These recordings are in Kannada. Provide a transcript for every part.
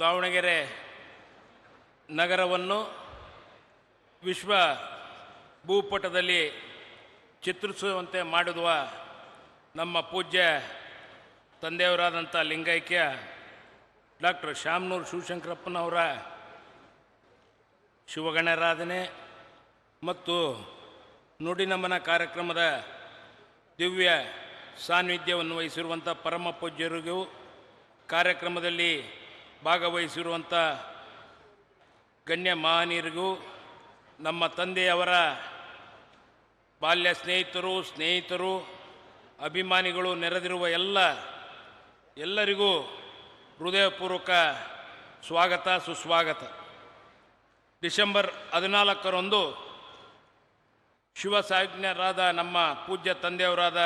ದಾವಣಗೆರೆ ನಗರವನ್ನು ವಿಶ್ವ ಭೂಪಟದಲ್ಲಿ ಚಿತ್ರಿಸುವಂತೆ ಮಾಡಿದುವ ನಮ್ಮ ಪೂಜ್ಯ ತಂದೆಯವರಾದಂಥ ಲಿಂಗೈಕ್ಯ ಡಾಕ್ಟರ್ ಶಾಮನೂರು ಶಿವಶಂಕರಪ್ಪನವರ ಶಿವಗಣರಾಧನೆ ಮತ್ತು ನುಡಿನಮನ ಕಾರ್ಯಕ್ರಮದ ದಿವ್ಯ ಸಾನ್ನಿಧ್ಯವನ್ನು ವಹಿಸಿರುವಂಥ ಪರಮ ಪೂಜ್ಯರಿಗೂ ಕಾರ್ಯಕ್ರಮದಲ್ಲಿ ಭಾಗವಹಿಸಿರುವಂಥ ಗಣ್ಯ ಮಹನೀಯರಿಗೂ, ನಮ್ಮ ತಂದೆಯವರ ಬಾಲ್ಯ ಸ್ನೇಹಿತರು ಸ್ನೇಹಿತರು, ಅಭಿಮಾನಿಗಳು ನೆರೆದಿರುವ ಎಲ್ಲ, ಎಲ್ಲರಿಗೂ ಹೃದಯಪೂರ್ವಕ ಸ್ವಾಗತ, ಸುಸ್ವಾಗತ. ಡಿಸೆಂಬರ್ ಹದಿನಾಲ್ಕರಂದು ಶಿವಸಾಜ್ಞರಾದ ನಮ್ಮ ಪೂಜ್ಯ ತಂದೆಯವರಾದ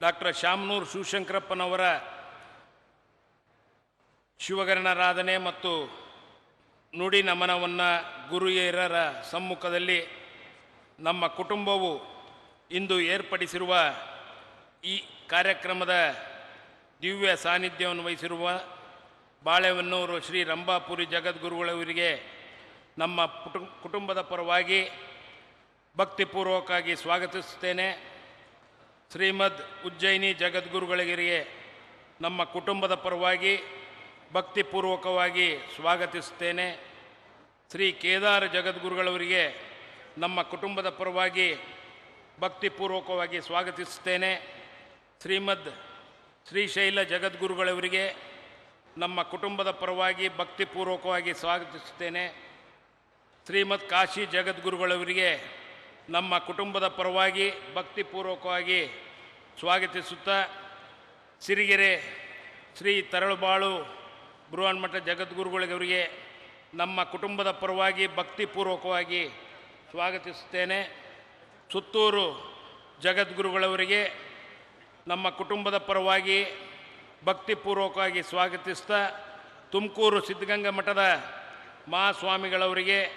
ಡಾಕ್ಟರ್ ಶಾಮನೂರು ಶಿವಶಂಕರಪ್ಪನವರ ಶಿವಗಣರಾಧನೆ ಮತ್ತು ನುಡಿ ನಮನವನ್ನು ಗುರುಯರರ ಸಮ್ಮುಖದಲ್ಲಿ ನಮ್ಮ ಕುಟುಂಬವು ಇಂದು ಏರ್ಪಡಿಸಿರುವ ಈ ಕಾರ್ಯಕ್ರಮದ ದಿವ್ಯ ಸಾನ್ನಿಧ್ಯವನ್ನು ವಹಿಸಿರುವ ಬಾಳೆಹೊನ್ನೂರು ಶ್ರೀ ರಂಭಾಪುರಿ ಜಗದ್ಗುರುಗಳವರಿಗೆ ನಮ್ಮ ಕುಟುಂ ಕುಟುಂಬದ ಪರವಾಗಿ ಭಕ್ತಿಪೂರ್ವಕವಾಗಿ ಸ್ವಾಗತಿಸುತ್ತೇನೆ. ಶ್ರೀಮದ್ ಉಜ್ಜಯಿನಿ ಜಗದ್ಗುರುಗಳಿಗೆ ನಮ್ಮ ಕುಟುಂಬದ ಪರವಾಗಿ ಭಕ್ತಿಪೂರ್ವಕವಾಗಿ ಸ್ವಾಗತಿಸುತ್ತೇನೆ. ಶ್ರೀ ಕೇದಾರ ಜಗದ್ಗುರುಗಳವರಿಗೆ ನಮ್ಮ ಕುಟುಂಬದ ಪರವಾಗಿ ಭಕ್ತಿಪೂರ್ವಕವಾಗಿ ಸ್ವಾಗತಿಸುತ್ತೇನೆ. ಶ್ರೀಮದ್ ಶ್ರೀಶೈಲ ಜಗದ್ಗುರುಗಳವರಿಗೆ ನಮ್ಮ ಕುಟುಂಬದ ಪರವಾಗಿ ಭಕ್ತಿಪೂರ್ವಕವಾಗಿ ಸ್ವಾಗತಿಸುತ್ತೇನೆ. ಶ್ರೀಮದ್ ಕಾಶಿ ಜಗದ್ಗುರುಗಳವರಿಗೆ ನಮ್ಮ ಕುಟುಂಬದ ಪರವಾಗಿ ಭಕ್ತಿಪೂರ್ವಕವಾಗಿ ಸ್ವಾಗತಿಸುತ್ತಾ, ಸಿರಿಗೆರೆ ಶ್ರೀ ತರಳುಬಾಳು ಬೃಹನ್ಮಠ ಜಗದ್ಗುರುಗಳಿಗವರಿಗೆ ನಮ್ಮ ಕುಟುಂಬದ ಪರವಾಗಿ ಭಕ್ತಿಪೂರ್ವಕವಾಗಿ ಸ್ವಾಗತಿಸುತ್ತೇನೆ. ಸುತ್ತೂರು ಜಗದ್ಗುರುಗಳವರಿಗೆ ನಮ್ಮ ಕುಟುಂಬದ ಪರವಾಗಿ ಭಕ್ತಿಪೂರ್ವಕವಾಗಿ ಸ್ವಾಗತಿಸ್ತಾ ತುಮಕೂರು ಸಿದ್ಧಗಂಗಾ ಮಠದ ಮಹಾಸ್ವಾಮಿಗಳವರಿಗೆ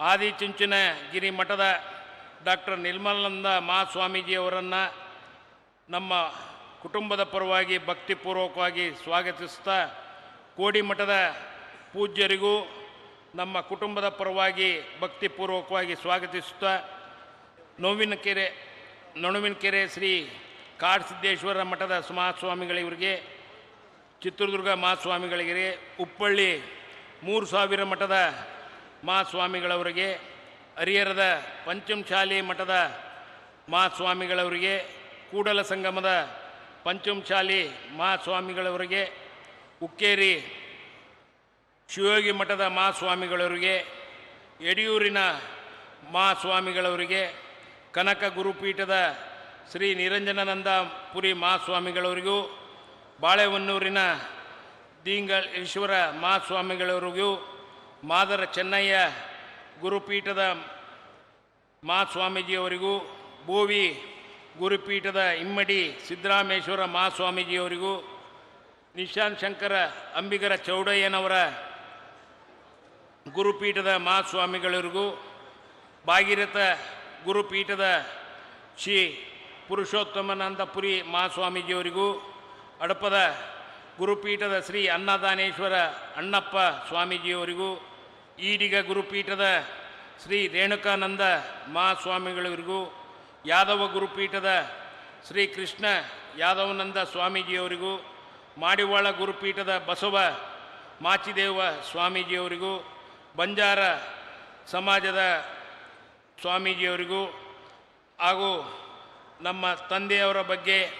ಆದಿಚುಂಚಿನ ಗಿರಿ ಮಠದ ಡಾಕ್ಟರ್ ನಿರ್ಮಲಾನಂದ ಮಹಾಸ್ವಾಮೀಜಿಯವರನ್ನು ನಮ್ಮ ಕುಟುಂಬದ ಪರವಾಗಿ ಭಕ್ತಿಪೂರ್ವಕವಾಗಿ ಸ್ವಾಗತಿಸ್ತಾ ಕೋಡಿಮಠದ ಪೂಜ್ಯರಿಗೂ ನಮ್ಮ ಕುಟುಂಬದ ಪರವಾಗಿ ಭಕ್ತಿಪೂರ್ವಕವಾಗಿ ಸ್ವಾಗತಿಸುತ್ತಾ ನೋವಿನಕೆರೆ ನೊಣವಿನಕೆರೆ ಶ್ರೀ ಕಾಡಸಿದ್ದೇಶ್ವರ ಮಠದ ಮಹಾಸ್ವಾಮಿಗಳಿವರಿಗೆ, ಚಿತ್ರದುರ್ಗ ಮಹಾಸ್ವಾಮಿಗಳಿಗೆ ಉಪ್ಪಳ್ಳಿ ಮೂರು ಸಾವಿರ ಮಠದ ಮಹಾಸ್ವಾಮಿಗಳವರಿಗೆ ಹರಿಹರದ ಪಂಚಮಶಾಲಿ ಮಠದ ಮಹಾಸ್ವಾಮಿಗಳವರಿಗೆ, ಕೂಡಲ ಸಂಗಮದ ಪಂಚಮಶಾಲಿ ಮಹಾಸ್ವಾಮಿಗಳವರಿಗೆ ಉಕ್ಕೇರಿ ಶಿವಯೋಗಿ ಮಠದ ಮಹಾಸ್ವಾಮಿಗಳವರಿಗೆ ಯಡಿಯೂರಿನ ಮಹಾಸ್ವಾಮಿಗಳವರಿಗೆ ಕನಕ ಗುರುಪೀಠದ ಶ್ರೀ ನಿರಂಜನಾನಂದ ಪುರಿ ಮಹಾಸ್ವಾಮಿಗಳವರಿಗೂ ಬಾಳೆಹೊನ್ನೂರಿನ ದೀಂಗಳ ಈಶ್ವರ ಮಹಾಸ್ವಾಮಿಗಳವರಿಗೂ ಮಾದರ ಚೆನ್ನಯ್ಯ ಗುರುಪೀಠದ ಮಹಾಸ್ವಾಮೀಜಿಯವರಿಗೂ ಭೂವಿ ಗುರುಪೀಠದ ಇಮ್ಮಡಿ ಸಿದ್ದರಾಮೇಶ್ವರ ಮಹಾಸ್ವಾಮೀಜಿಯವರಿಗೂ ನಿಶಾಂತ್ ಶಂಕರ ಅಂಬಿಗರ ಚೌಡಯ್ಯನವರ ಗುರುಪೀಠದ ಮಹಾಸ್ವಾಮಿಗಳಿಗೂ, ಭಾಗೀರಥ ಗುರುಪೀಠದ ಶ್ರೀ ಪುರುಷೋತ್ತಮನಂದಪುರಿ ಮಹಾಸ್ವಾಮೀಜಿಯವರಿಗೂ, ಅಡಪದ ಗುರುಪೀಠದ ಶ್ರೀ ಅನ್ನದಾನೇಶ್ವರ ಅಣ್ಣಪ್ಪ ಸ್ವಾಮೀಜಿಯವರಿಗೂ, ಈಡಿಗ ಗುರುಪೀಠದ ಶ್ರೀ ರೇಣುಕಾನಂದ ಮಹಾಸ್ವಾಮಿಗಳವರಿಗೂ ಯಾದವ ಗುರುಪೀಠದ ಶ್ರೀ ಕೃಷ್ಣ ಯಾದವನಂದ ಸ್ವಾಮೀಜಿಯವರಿಗೂ ಮಾಡಿವಾಳ ಗುರುಪೀಠದ ಬಸವ ಮಾಚಿದೇವ ಸ್ವಾಮೀಜಿಯವರಿಗೂ, ಬಂಜಾರ ಸಮಾಜದ ಸ್ವಾಮೀಜಿಯವರಿಗೂ ಹಾಗೂ ನಮ್ಮ ತಂದೆಯವರ ಬಗ್ಗೆ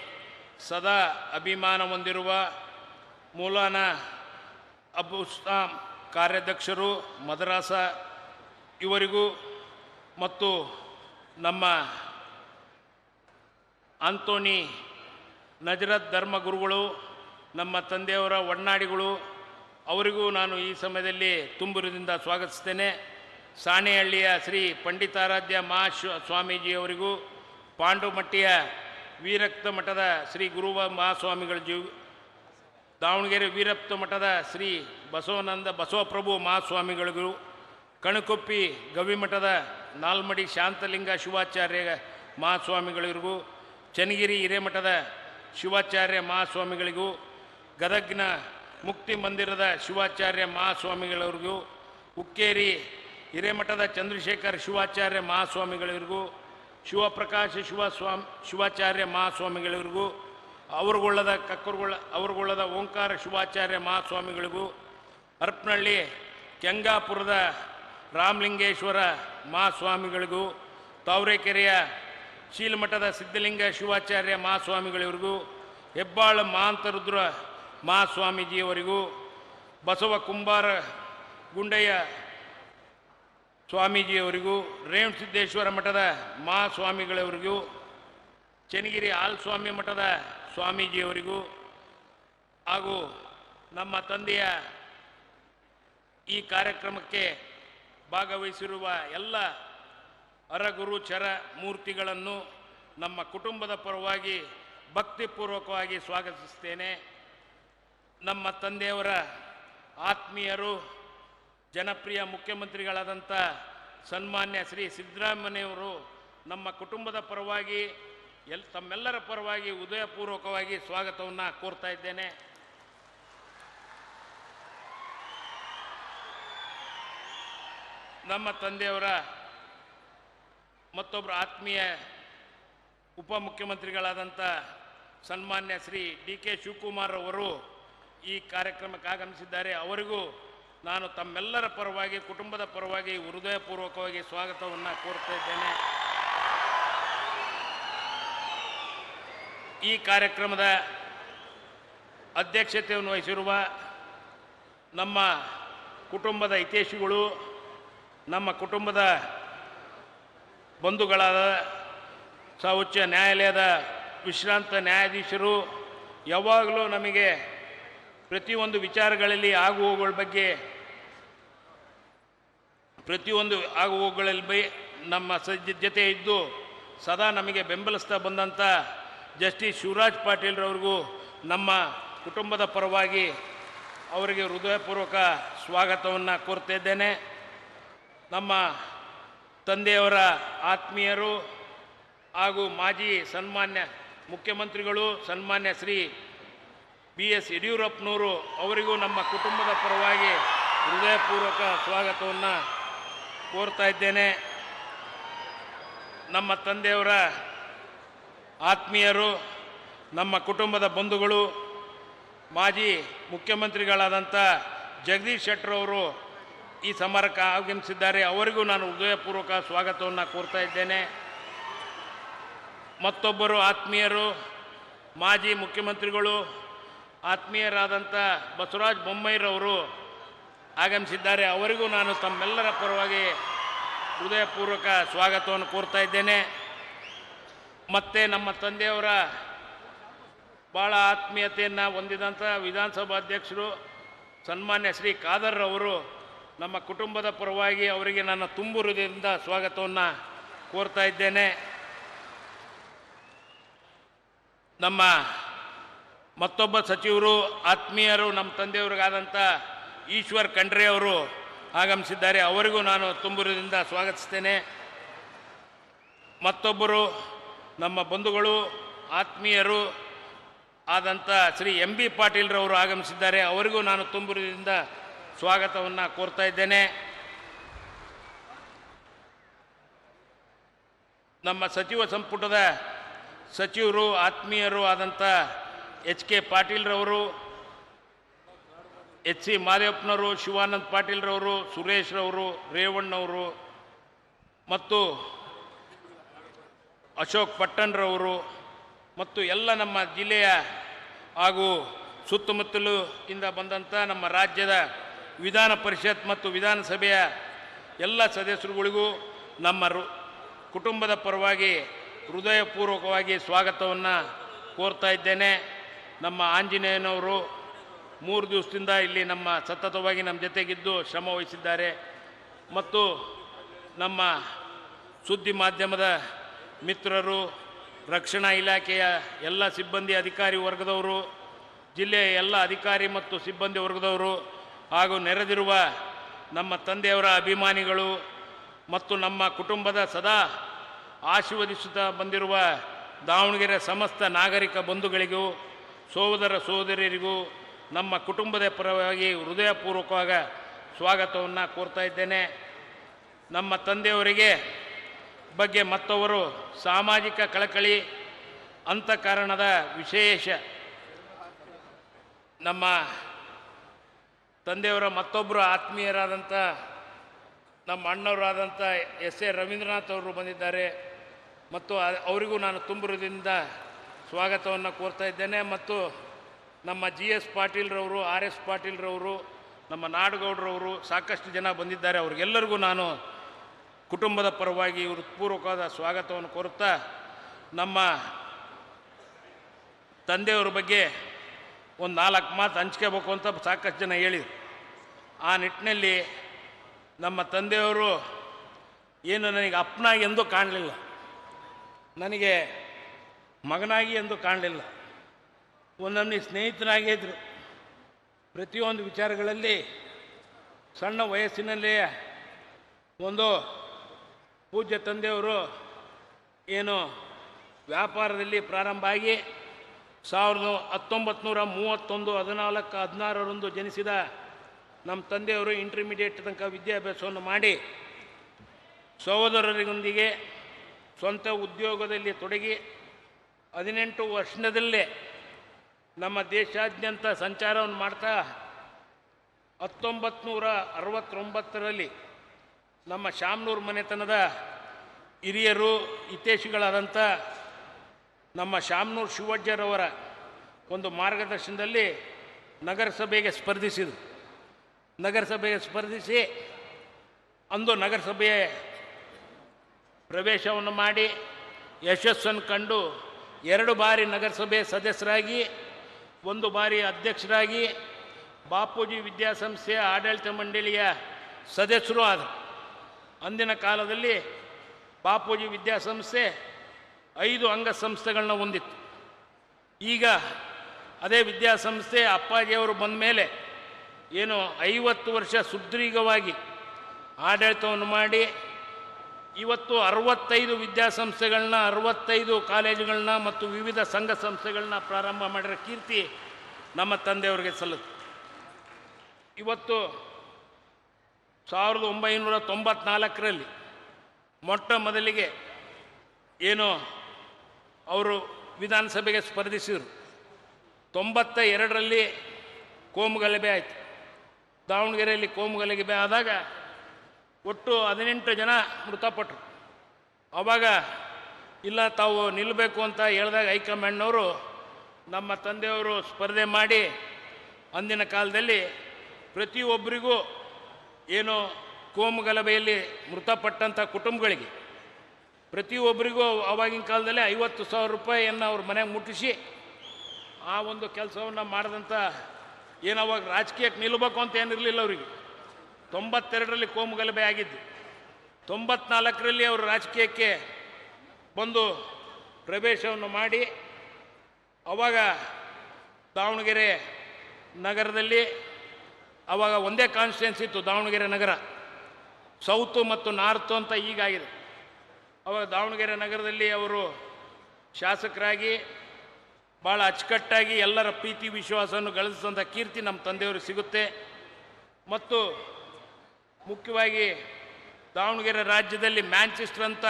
ಸದಾ ಅಭಿಮಾನ ಹೊಂದಿರುವ ಮೂಲಾನ ಅಬುಸ್ತಾಂ ಕಾರ್ಯಾಧ್ಯಕ್ಷರು ಮದ್ರಾಸ ಇವರಿಗೂ ಮತ್ತು ನಮ್ಮ ಆಂತೋನಿ ನಜರತ್ ಧರ್ಮಗುರುಗಳು ನಮ್ಮ ತಂದೆಯವರ ಒಡನಾಡಿಗಳು, ಅವರಿಗೂ ನಾನು ಈ ಸಮಯದಲ್ಲಿ ತುಂಬುರದಿಂದ ಸ್ವಾಗತಿಸ್ತೇನೆ. ಸಾಣೆಹಳ್ಳಿಯ ಶ್ರೀ ಪಂಡಿತಾರಾಧ್ಯ ಮಹಾಶ್ವ ಸ್ವಾಮೀಜಿಯವರಿಗೂ ಪಾಂಡುಮಟ್ಟಿಯ ವೀರಕ್ತ ಮಠದ ಶ್ರೀ ಗುರುವ ಮಹಾಸ್ವಾಮಿಗಳ ಜೀವ ದಾವಣಗೆರೆ ವೀರಪ್ತ ಮಠದ ಶ್ರೀ ಬಸವನಂದ ಬಸವಪ್ರಭು ಮಹಾಸ್ವಾಮಿಗಳಿಗೂ ಕಣಕೊಪ್ಪಿ ಗವಿಮಠದ ನಾಲ್ಮಡಿ ಶಾಂತಲಿಂಗ ಶಿವಾಚಾರ್ಯ ಮಹಾಸ್ವಾಮಿಗಳಿಗೂ ಚನ್ನಗಿರಿ ಹಿರೇಮಠದ ಶಿವಾಚಾರ್ಯ ಮಹಾಸ್ವಾಮಿಗಳಿಗೂ ಗದಗ್ನ ಮುಕ್ತಿ ಮಂದಿರದ ಶಿವಾಚಾರ್ಯ ಮಹಾಸ್ವಾಮಿಗಳವ್ರಿಗೂ, ಹುಕ್ಕೇರಿ ಹಿರೇಮಠದ ಚಂದ್ರಶೇಖರ್ ಶಿವಾಚಾರ್ಯ ಮಹಾಸ್ವಾಮಿಗಳವರಿಗೂ ಶಿವಪ್ರಕಾಶ ಶಿವಸ್ವಾಮಿ ಶಿವಾಚಾರ್ಯ ಮಹಾಸ್ವಾಮಿಗಳವರಿಗೂ ಅವರುಗೊಳ್ಳದ ಕಕ್ಕರ್ಗೊಳ್ಳ ಅವ್ರಗೊಳ್ಳದ ಓಂಕಾರ ಶಿವಾಚಾರ್ಯ ಮಹಾಸ್ವಾಮಿಗಳಿಗೂ ಹರಪನಹಳ್ಳಿ ಕೆಂಗಾಪುರದ ರಾಮಲಿಂಗೇಶ್ವರ ಮಹಾಸ್ವಾಮಿಗಳಿಗೂ, ತಾವರೆಕೆರೆಯ ಶೀಲಮಠದ ಸಿದ್ಧಲಿಂಗ ಶಿವಾಚಾರ್ಯ ಮಹಾಸ್ವಾಮಿಗಳಿವರಿಗೂ ಹೆಬ್ಬಾಳ ಮಹಾಂತರುದ್ರ ಮಹಾಸ್ವಾಮೀಜಿಯವರಿಗೂ ಬಸವ ಕುಂಬಾರ ಗುಂಡಯ್ಯ ಸ್ವಾಮೀಜಿಯವರಿಗೂ ರೇವಣಸಿದ್ದೇಶ್ವರ ಮಠದ ಮಾ ಸ್ವಾಮಿಗಳವರಿಗೂ ಚನ್ನಗಿರಿ ಆಲ್ಸ್ವಾಮಿ ಮಠದ ಸ್ವಾಮೀಜಿಯವರಿಗೂ ಹಾಗೂ ನಮ್ಮ ತಂದೆಯ ಈ ಕಾರ್ಯಕ್ರಮಕ್ಕೆ ಭಾಗವಹಿಸಿರುವ ಎಲ್ಲ ಅರಗುರು ಚರ ಮೂರ್ತಿಗಳನ್ನು ನಮ್ಮ ಕುಟುಂಬದ ಪರವಾಗಿ ಭಕ್ತಿಪೂರ್ವಕವಾಗಿ ಸ್ವಾಗತಿಸ್ತೇನೆ. ನಮ್ಮ ತಂದೆಯವರ ಆತ್ಮೀಯರು, ಜನಪ್ರಿಯ ಮುಖ್ಯಮಂತ್ರಿಗಳಾದಂಥ ಸನ್ಮಾನ್ಯ ಶ್ರೀ ಸಿದ್ದರಾಮಯ್ಯವರು ನಮ್ಮ ಕುಟುಂಬದ ಪರವಾಗಿ, ಎಲ್, ತಮ್ಮೆಲ್ಲರ ಪರವಾಗಿ ಉದಯಪೂರ್ವಕವಾಗಿ ಸ್ವಾಗತವನ್ನು ಕೋರ್ತಾ ಇದ್ದೇನೆ. ನಮ್ಮ ತಂದೆಯವರ ಮತ್ತೊಬ್ಬರು ಆತ್ಮೀಯ ಉಪಮುಖ್ಯಮಂತ್ರಿಗಳಾದಂಥ ಸನ್ಮಾನ್ಯ ಶ್ರೀ ಡಿ ಕೆ ಶಿವಕುಮಾರ್ ಅವರು ಈ ಕಾರ್ಯಕ್ರಮಕ್ಕೆ ಆಗಮಿಸಿದ್ದಾರೆ ಅವರಿಗೂ ನಾನು ತಮ್ಮೆಲ್ಲರ ಪರವಾಗಿ, ಕುಟುಂಬದ ಪರವಾಗಿ, ಹೃದಯಪೂರ್ವಕವಾಗಿ ಸ್ವಾಗತವನ್ನು ಕೋರ್ತಾ ಇದ್ದೇನೆ. ಈ ಕಾರ್ಯಕ್ರಮದ ಅಧ್ಯಕ್ಷತೆಯನ್ನು ವಹಿಸಿರುವ ನಮ್ಮ ಕುಟುಂಬದ ಹಿತೇಶಿಗಳು ನಮ್ಮ ಕುಟುಂಬದ ಬಂಧುಗಳಾದ ಸರ್ವೋಚ್ಚ ನ್ಯಾಯಾಲಯದ ವಿಶ್ರಾಂತ ನ್ಯಾಯಾಧೀಶರು, ಯಾವಾಗಲೂ ನಮಗೆ ಪ್ರತಿಯೊಂದು ವಿಚಾರಗಳಲ್ಲಿ ಆಗುವವುಗಳ ಬಗ್ಗೆ, ಪ್ರತಿಯೊಂದು ಆಗುವವುಗಳಲ್ಲಿ ಬೈ ನಮ್ಮ ಸಜ್ಜ ಜೊತೆ ಇದ್ದು ಸದಾ ನಮಗೆ ಬೆಂಬಲಿಸ್ತಾ ಬಂದಂಥ ಜಸ್ಟಿಸ್ ಶಿವರಾಜ್ ಪಾಟೀಲ್ರವ್ರಿಗೂ ನಮ್ಮ ಕುಟುಂಬದ ಪರವಾಗಿ ಅವರಿಗೆ ಹೃದಯಪೂರ್ವಕ ಸ್ವಾಗತವನ್ನು ಕೋರ್ತಿದ್ದೇನೆ ನಮ್ಮ ತಂದೆಯವರ ಆತ್ಮೀಯರು ಹಾಗೂ ಮಾಜಿ ಸನ್ಮಾನ್ಯ ಮುಖ್ಯಮಂತ್ರಿಗಳು, ಸನ್ಮಾನ್ಯ ಶ್ರೀ ಬಿ ಎಸ್ ಯಡಿಯೂರಪ್ಪನವರು ಅವರಿಗೂ ನಮ್ಮ ಕುಟುಂಬದ ಪರವಾಗಿ ಹೃದಯಪೂರ್ವಕ ಸ್ವಾಗತವನ್ನು ಕೋರ್ತಾ ಇದ್ದೇನೆ. ನಮ್ಮ ತಂದೆಯವರ ಆತ್ಮೀಯರು, ನಮ್ಮ ಕುಟುಂಬದ ಬಂಧುಗಳು, ಮಾಜಿ ಮುಖ್ಯಮಂತ್ರಿಗಳಾದಂಥ ಜಗದೀಶ್ ಶೆಟ್ಟರ್ ಅವರು ಈ ಸಮಾರಕ್ಕೆ ಆಗಮಿಸಿದ್ದಾರೆ. ಅವರಿಗೂ ನಾನು ಹೃದಯಪೂರ್ವಕ ಸ್ವಾಗತವನ್ನು ಕೋರ್ತಾ ಇದ್ದೇನೆ. ಮತ್ತೊಬ್ಬರು ಆತ್ಮೀಯರು, ಮಾಜಿ ಮುಖ್ಯಮಂತ್ರಿಗಳು ಆತ್ಮೀಯರಾದಂಥ ಬಸವರಾಜ್ ಬೊಮ್ಮಾಯಿರವರು ಆಗಮಿಸಿದ್ದಾರೆ. ಅವರಿಗೂ ನಾನು ತಮ್ಮೆಲ್ಲರ ಪರವಾಗಿ ಹೃದಯಪೂರ್ವಕ ಸ್ವಾಗತವನ್ನು ಕೋರ್ತಾ ಇದ್ದೇನೆ. ಮತ್ತು ನಮ್ಮ ತಂದೆಯವರ ಭಾಳ ಆತ್ಮೀಯತೆಯನ್ನು ಹೊಂದಿದಂಥ ವಿಧಾನಸಭಾ ಅಧ್ಯಕ್ಷರು, ಸನ್ಮಾನ್ಯ ಶ್ರೀ ಖಾದರ್ ಅವರು ನಮ್ಮ ಕುಟುಂಬದ ಪರವಾಗಿ ಅವರಿಗೆ ನನ್ನ ತುಂಬು ಹೃದಯದಿಂದ ಸ್ವಾಗತವನ್ನು ಕೋರ್ತಾ ಇದ್ದೇನೆ. ನಮ್ಮ ಮತ್ತೊಬ್ಬ ಸಚಿವರು ಆತ್ಮೀಯರು ನಮ್ಮ ತಂದೆಯವ್ರಿಗಾದಂಥ ಈಶ್ವರ್ ಖಂಡ್ರೆ ಅವರು ಆಗಮಿಸಿದ್ದಾರೆ. ಅವರಿಗೂ ನಾನು ತುಂಬುರದಿಂದ ಸ್ವಾಗತಿಸ್ತೇನೆ. ಮತ್ತೊಬ್ಬರು ನಮ್ಮ ಬಂಧುಗಳು, ಆತ್ಮೀಯರು ಆದಂಥ ಶ್ರೀ ಎಂ ಬಿ ಪಾಟೀಲ್ರವರು ಆಗಮಿಸಿದ್ದಾರೆ. ಅವರಿಗೂ ನಾನು ತುಂಬುರದಿಂದ ಸ್ವಾಗತವನ್ನು ಕೋರ್ತಾ ಇದ್ದೇನೆ. ನಮ್ಮ ಸಚಿವ ಸಂಪುಟದ ಸಚಿವರು, ಆತ್ಮೀಯರು ಆದಂಥ ಎಚ್ ಕೆ ಪಾಟೀಲ್ರವರು, ಎಚ್ ಸಿ ಮಾದೇವಪ್ಪನವರು, ಶಿವಾನಂದ್ ಪಾಟೀಲ್ರವರು, ಸುರೇಶ್ರವರು, ರೇವಣ್ಣವರು ಮತ್ತು ಅಶೋಕ್ ಪಟ್ಟಣ್ರವರು ಮತ್ತು ಎಲ್ಲ ನಮ್ಮ ಜಿಲ್ಲೆಯ ಹಾಗೂ ಸುತ್ತಮುತ್ತಲು ಇಂದ ಬಂದಂಥ ನಮ್ಮ ರಾಜ್ಯದ ವಿಧಾನ ಪರಿಷತ್ ಮತ್ತು ವಿಧಾನಸಭೆಯ ಎಲ್ಲ ಸದಸ್ಯರುಗಳಿಗೂ ನಮ್ಮ ಕುಟುಂಬದ ಪರವಾಗಿ ಹೃದಯಪೂರ್ವಕವಾಗಿ ಸ್ವಾಗತವನ್ನು ಕೋರ್ತಾ ಇದ್ದೇನೆ. ನಮ್ಮ ಆಂಜನೇಯನವರು ಮೂರು ದಿವಸದಿಂದ ಇಲ್ಲಿ ನಮ್ಮ ಸತತವಾಗಿ ನಮ್ಮ ಜೊತೆಗಿದ್ದು ಶ್ರಮ ವಹಿಸಿದ್ದಾರೆ. ಮತ್ತು ನಮ್ಮ ಸುದ್ದಿ ಮಾಧ್ಯಮದ ಮಿತ್ರರು, ರಕ್ಷಣಾ ಇಲಾಖೆಯ ಎಲ್ಲ ಸಿಬ್ಬಂದಿ ಅಧಿಕಾರಿ ವರ್ಗದವರು ಜಿಲ್ಲೆಯ ಎಲ್ಲ ಅಧಿಕಾರಿ ಮತ್ತು ಸಿಬ್ಬಂದಿ ವರ್ಗದವರು ಹಾಗೂ ನೆರೆದಿರುವ ನಮ್ಮ ತಂದೆಯವರ ಅಭಿಮಾನಿಗಳು ಮತ್ತು ನಮ್ಮ ಕುಟುಂಬದ ಸದಾ ಆಶೀರ್ವದಿಸುತ್ತಾ ಬಂದಿರುವ ದಾವಣಗೆರೆ ಸಮಸ್ತ ನಾಗರಿಕ ಬಂಧುಗಳಿಗೂ ಸೋದರ ಸೋದರಿಯರಿಗೂ ನಮ್ಮ ಕುಟುಂಬದ ಪರವಾಗಿ ಹೃದಯಪೂರ್ವಕವಾಗ ಸ್ವಾಗತವನ್ನು ಕೋರ್ತಾ ಇದ್ದೇನೆ. ನಮ್ಮ ತಂದೆಯವರಿಗೆ ಬಗ್ಗೆ ಮತ್ತವರು ಸಾಮಾಜಿಕ ಕಳಕಳಿ ಅಂತಃಕರಣದ ವಿಶೇಷ ನಮ್ಮ ತಂದೆಯವರ ಮತ್ತೊಬ್ಬರು ಆತ್ಮೀಯರಾದಂಥ ನಮ್ಮ ಅಣ್ಣವರಾದಂಥ ಎಸ್ ಎ ರವೀಂದ್ರನಾಥ್ ಅವರು ಬಂದಿದ್ದಾರೆ. ಮತ್ತು ಅವರಿಗೂ ನಾನು ತುಂಬುರದಿಂದ ಸ್ವಾಗತವನ್ನು ಕೋರ್ತಾ ಇದ್ದೇನೆ ಮತ್ತು ನಮ್ಮ ಜಿ ಎಸ್ ಪಾಟೀಲ್ರವರು, ಆರ್ ಎಸ್ ಪಾಟೀಲ್ರವರು, ನಮ್ಮ ನಾಡಗೌಡ್ರವರು ಸಾಕಷ್ಟು ಜನ ಬಂದಿದ್ದಾರೆ. ಅವ್ರಿಗೆಲ್ಲರಿಗೂ ನಾನು ಕುಟುಂಬದ ಪರವಾಗಿ ಹೃತ್ಪೂರ್ವಕವಾದ ಸ್ವಾಗತವನ್ನು ಕೋರುತ್ತಾ ನಮ್ಮ ತಂದೆಯವ್ರ ಬಗ್ಗೆ ಒಂದು ನಾಲ್ಕು ಮಾತು ಹಂಚ್ಕೋಬೇಕು ಅಂತ ಸಾಕಷ್ಟು ಜನ ಹೇಳಿದರು. ಆ ನಿಟ್ಟಿನಲ್ಲಿ ನಮ್ಮ ತಂದೆಯವರು ಏನು ನನಗೆ ಅಪ್ಪನಾಗಿ ಎಂದೂ ಕಾಣಲಿಲ್ಲ. ನನಗೆ ಮಗನಾಗಿ ಎಂದು ಕಾಣಲಿಲ್ಲ. ಒಂದೊಮ್ಮೆ ಸ್ನೇಹಿತನಾಗೇ ಇದ್ದರು ಪ್ರತಿಯೊಂದು ವಿಚಾರಗಳಲ್ಲಿ ಸಣ್ಣ ವಯಸ್ಸಿನಲ್ಲೇ ಒಂದು ಪೂಜ್ಯ ತಂದೆಯವರು ಏನು ವ್ಯಾಪಾರದಲ್ಲಿ ಪ್ರಾರಂಭ ಆಗಿ ಸಾವಿರದ ಹತ್ತೊಂಬತ್ತು ನೂರ ಮೂವತ್ತೊಂದು ಹದಿನಾಲ್ಕು, ಹದಿನಾರರಂದು ಜನಿಸಿದ ನಮ್ಮ ತಂದೆಯವರು ಇಂಟರ್ಮೀಡಿಯೇಟ್ ತನಕ ವಿದ್ಯಾಭ್ಯಾಸವನ್ನು ಮಾಡಿ ಸಹೋದರರಿಗೊಂದಿಗೆ ಸ್ವಂತ ಉದ್ಯೋಗದಲ್ಲಿ ತೊಡಗಿ ಹದಿನೆಂಟು ವರ್ಷದಲ್ಲೇ ನಮ್ಮ ದೇಶಾದ್ಯಂತ ಸಂಚಾರವನ್ನು ಮಾಡ್ತಾ ಹತ್ತೊಂಬತ್ತು ನೂರ ಅರವತ್ತೊಂಬತ್ತರಲ್ಲಿ ನಮ್ಮ ಶಾಮ್ನೂರು ಮನೆತನದ ಹಿರಿಯರು ಹಿತೇಶಿಗಳಾದಂಥ ನಮ್ಮ ಶಾಮ್ನೂರು ಶಿವಜ್ಜರವರ ಒಂದು ಮಾರ್ಗದರ್ಶನದಲ್ಲಿ ನಗರಸಭೆಗೆ ಸ್ಪರ್ಧಿಸಿದರು. ನಗರಸಭೆಗೆ ಸ್ಪರ್ಧಿಸಿ ಅಂದು ನಗರಸಭೆಯ ಪ್ರವೇಶವನ್ನು ಮಾಡಿ ಯಶಸ್ಸನ್ನು ಕಂಡು ಎರಡು ಬಾರಿ ನಗರಸಭೆ ಸದಸ್ಯರಾಗಿ, ಒಂದು ಬಾರಿ ಅಧ್ಯಕ್ಷರಾಗಿ ಬಾಪೂಜಿ ವಿದ್ಯಾಸಂಸ್ಥೆಯ ಆಡಳಿತ ಮಂಡಳಿಯ ಸದಸ್ಯರು ಆದರು ಅಂದಿನ ಕಾಲದಲ್ಲಿ ಬಾಪೂಜಿ ವಿದ್ಯಾಸಂಸ್ಥೆ ಐದು ಅಂಗಸಂಸ್ಥೆಗಳನ್ನ ಹೊಂದಿತ್ತು. ಈಗ ಅದೇ ವಿದ್ಯಾಸಂಸ್ಥೆ ಅಪ್ಪಾಜಿಯವರು ಬಂದ ಮೇಲೆ ಏನು ಐವತ್ತು ವರ್ಷ ಸುದೀರ್ಘವಾಗಿ ಆಡಳಿತವನ್ನು ಮಾಡಿ ಇವತ್ತು ಅರವತ್ತೈದು ವಿದ್ಯಾಸಂಸ್ಥೆಗಳನ್ನ, ಅರವತ್ತೈದು ಕಾಲೇಜುಗಳನ್ನ ಮತ್ತು ವಿವಿಧ ಸಂಘ ಸಂಸ್ಥೆಗಳನ್ನ ಪ್ರಾರಂಭ ಮಾಡಿರೋ ಕೀರ್ತಿ ನಮ್ಮ ತಂದೆಯವರಿಗೆ ಸಲ್ಲುತ್ತೆ. ಇವತ್ತು ಸಾವಿರದ ಒಂಬೈನೂರ ತೊಂಬತ್ನಾಲ್ಕರಲ್ಲಿ ಮೊಟ್ಟ ಮೊದಲಿಗೆ ಏನು ಅವರು ವಿಧಾನಸಭೆಗೆ ಸ್ಪರ್ಧಿಸಿದರು. ತೊಂಬತ್ತ ಎರಡರಲ್ಲಿ ಕೋಮುಗಲಭೆ ಆಯಿತು. ದಾವಣಗೆರೆಯಲ್ಲಿ ಕೋಮುಗಲಭೆ ಆದಾಗ ಒಟ್ಟು ಹದಿನೆಂಟು ಜನ ಮೃತಪಟ್ಟರು ಆವಾಗ ಇಲ್ಲ, ತಾವು ನಿಲ್ಲಬೇಕು ಅಂತ ಹೇಳಿದಾಗ ಹೈಕಮಾಂಡ್ನವರು ನಮ್ಮ ತಂದೆಯವರು ಸ್ಪರ್ಧೆ ಮಾಡಿ ಅಂದಿನ ಕಾಲದಲ್ಲಿ ಪ್ರತಿಯೊಬ್ಬರಿಗೂ ಏನು ಕೋಮುಗಲಭೆಯಲ್ಲಿ ಮೃತಪಟ್ಟಂಥ ಕುಟುಂಬಗಳಿಗೆ ಪ್ರತಿಯೊಬ್ಬರಿಗೂ ಆವಾಗಿನ ಕಾಲದಲ್ಲಿ ಐವತ್ತು ಸಾವಿರ ರೂಪಾಯಿಯನ್ನು ಅವ್ರ ಮನೆಗೆ ಮುಟ್ಟಿಸಿ ಆ ಒಂದು ಕೆಲಸವನ್ನು ಮಾಡಿದಂಥ ಏನು ಅವಾಗ ರಾಜಕೀಯಕ್ಕೆ ನಿಲ್ಲಬೇಕು ಅಂತ ಏನಿರಲಿಲ್ಲ ಅವರಿಗೆ. ತೊಂಬತ್ತೆರಡರಲ್ಲಿ ಕೋಮುಗಲಭೆ ಆಗಿದ್ದು, ತೊಂಬತ್ನಾಲ್ಕರಲ್ಲಿ ಅವರು ರಾಜಕೀಯಕ್ಕೆ ಬಂದು ಪ್ರವೇಶವನ್ನು ಮಾಡಿ, ಅವಾಗ ದಾವಣಗೆರೆ ನಗರದಲ್ಲಿ ಅವಾಗ ಒಂದೇ ಕಾನ್ಸ್ಟಿಟ್ಯೂನ್ಸ್ ಇತ್ತು, ದಾವಣಗೆರೆ ನಗರ. ಸೌತು ಮತ್ತು ನಾರ್ತು ಅಂತ ಈಗಾಗಿದೆ. ಅವಾಗ ದಾವಣಗೆರೆ ನಗರದಲ್ಲಿ ಅವರು ಶಾಸಕರಾಗಿ ಭಾಳ ಅಚ್ಚುಕಟ್ಟಾಗಿ ಎಲ್ಲರ ಪ್ರೀತಿ ವಿಶ್ವಾಸವನ್ನು ಗಳಿಸಿದಂಥ ಕೀರ್ತಿ ನಮ್ಮ ತಂದೆಯವರು ಸಿಗುತ್ತೆ. ಮತ್ತು ಮುಖ್ಯವಾಗಿ ದಾವಣಗೆರೆ ರಾಜ್ಯದಲ್ಲಿ ಮ್ಯಾಂಚೆಸ್ಟರ್ ಅಂತ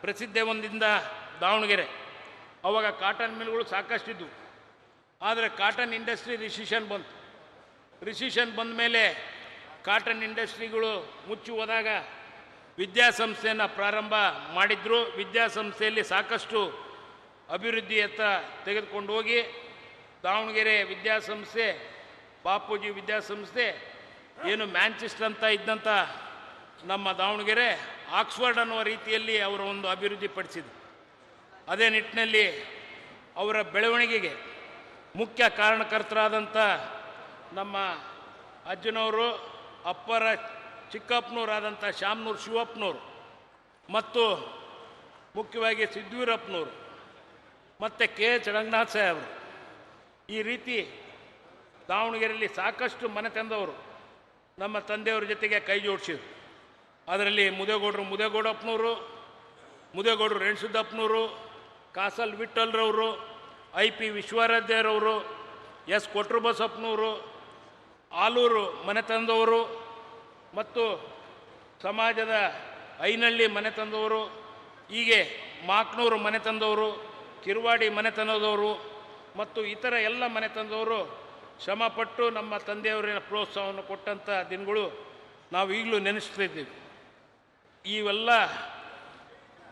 ಪ್ರಸಿದ್ಧಿ ಹೊಂದಿದ್ದ ದಾವಣಗೆರೆ. ಅವಾಗ ಕಾಟನ್ ಮಿಲ್ಗಳು ಸಾಕಷ್ಟು ಇದ್ದವು ಆದರೆ ಕಾಟನ್ ಇಂಡಸ್ಟ್ರಿ ರಿಸಿಷನ್ ಬಂತು. ರಿಸಿಷನ್ ಬಂದ ಮೇಲೆ ಕಾಟನ್ ಇಂಡಸ್ಟ್ರಿಗಳು ಮುಚ್ಚಿ ಹೋದಾಗ ವಿದ್ಯಾಸಂಸ್ಥೆಯನ್ನು ಪ್ರಾರಂಭ ಮಾಡಿದ್ರು. ವಿದ್ಯಾಸಂಸ್ಥೆಯಲ್ಲಿ ಸಾಕಷ್ಟು ಅಭಿವೃದ್ಧಿಯತ್ತ ತೆಗೆದುಕೊಂಡು ಹೋಗಿ ದಾವಣಗೆರೆ ವಿದ್ಯಾಸಂಸ್ಥೆ, ಬಾಪೂಜಿ ವಿದ್ಯಾಸಂಸ್ಥೆ ಏನು ಮ್ಯಾಂಚೆಸ್ಟರ್ ಅಂತ ಇದ್ದಂಥ ನಮ್ಮ ದಾವಣಗೆರೆ, ಆಕ್ಸ್ಫರ್ಡ್ ಅನ್ನುವ ರೀತಿಯಲ್ಲಿ ಅವರು ಒಂದು ಅಭಿವೃದ್ಧಿ ಪಡಿಸಿದ್ರು. ಅದೇ ನಿಟ್ಟಿನಲ್ಲಿ ಅವರ ಬೆಳವಣಿಗೆಗೆ ಮುಖ್ಯ ಕಾರಣಕರ್ತರಾದಂಥ ನಮ್ಮ ಅಜ್ಜನವರು, ಅಪ್ಪರ ಚಿಕ್ಕಪ್ಪನವರಾದಂಥ ಶ್ಯಾಮ್ನೂರು ಶಿವಪ್ಪನವರು ಮತ್ತು ಮುಖ್ಯವಾಗಿ ಸಿದ್ದವೀರಪ್ಪನವರು ಮತ್ತು ಕೆ ಎಚ್ ರಂಗನಾಥ್ ಸಾಹೇಬರು ಈ ರೀತಿ ದಾವಣಗೆರೆಯಲ್ಲಿ ಸಾಕಷ್ಟು ಮನೆ ತಂದವರು. ನಮ್ಮ ತಂದೆಯವ್ರ ಜೊತೆಗೆ ಕೈ ಜೋಡಿಸಿದ್ರು. ಅದರಲ್ಲಿ ಮುದೇಗೌಡರು ಮುದೇಗೌಡಪ್ಪನವರು ಮುದೇಗೌಡರು ರೇಣಸಿದ್ದಪ್ಪನವರು ಕಾಸಲ್ ವಿಠಲ್ರವರು ಐ ಪಿ ವಿಶ್ವರಾಧ್ಯರವರು, ಎಸ್ ಕೊಟ್ರುಬಸಪ್ಪನವರು ಆಲೂರು ಮನೆತನದವರು ಮತ್ತು ಸಮಾಜದ ಐನಳ್ಳಿ ಮನೆ ತಂದವರು, ಹೀಗೆ ಮಾಕ್ನೂರು ಮನೆತನದವರು ಕಿರುವಾಡಿ ಮನೆತನದವರು ಮತ್ತು ಇತರ ಎಲ್ಲ ಮನೆತನದವರು ಶ್ರಮಪಟ್ಟು ನಮ್ಮ ತಂದೆಯವರಿನ ಪ್ರೋತ್ಸಾಹವನ್ನು ಕೊಟ್ಟಂಥ ದಿನಗಳು ನಾವು ಈಗಲೂ ನೆನೆಸ್ತಿದ್ದೀವಿ ಇವೆಲ್ಲ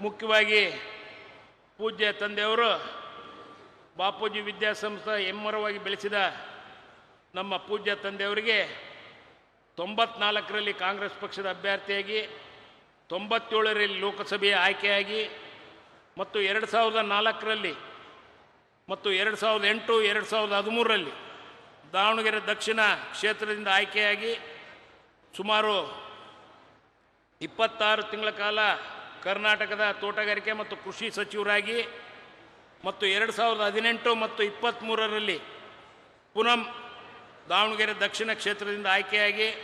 ಮುಖ್ಯವಾಗಿ ಪೂಜ್ಯ ತಂದೆಯವರು ಬಾಪೂಜಿ ವಿದ್ಯಾಸಂಸ್ಥೆ ಹೆಮ್ಮರವಾಗಿ ಬೆಳೆಸಿದ ನಮ್ಮ ಪೂಜ್ಯ ತಂದೆಯವರಿಗೆ ತೊಂಬತ್ನಾಲ್ಕರಲ್ಲಿ ಕಾಂಗ್ರೆಸ್ ಪಕ್ಷದ ಅಭ್ಯರ್ಥಿಯಾಗಿ, ತೊಂಬತ್ತೇಳರಲ್ಲಿ ಲೋಕಸಭೆಯ ಆಯ್ಕೆಯಾಗಿ ಮತ್ತು ಎರಡು ಸಾವಿರದ ನಾಲ್ಕರಲ್ಲಿ ಮತ್ತು ಎರಡು ಸಾವಿರದ ಎಂಟು, ಎರಡು ಸಾವಿರದ ಹದಿಮೂರರಲ್ಲಿ ದಾವಣಗೆರೆ ದಕ್ಷಿಣ ಕ್ಷೇತ್ರದಿಂದ ಆಯ್ಕೆಯಾಗಿ ಸುಮಾರು ಇಪ್ಪತ್ತಾರು ತಿಂಗಳ ಕಾಲ ಕರ್ನಾಟಕದ ತೋಟಗಾರಿಕೆ ಮತ್ತು ಕೃಷಿ ಸಚಿವರಾಗಿ ಮತ್ತು ಎರಡು ಸಾವಿರದ ಹದಿನೆಂಟು ಮತ್ತು ಇಪ್ಪತ್ತ್ಮೂರರಲ್ಲಿ ಪುನಃ ದಾವಣಗೆರೆ ದಕ್ಷಿಣ ಕ್ಷೇತ್ರದಿಂದ ಆಯ್ಕೆಯಾಗಿ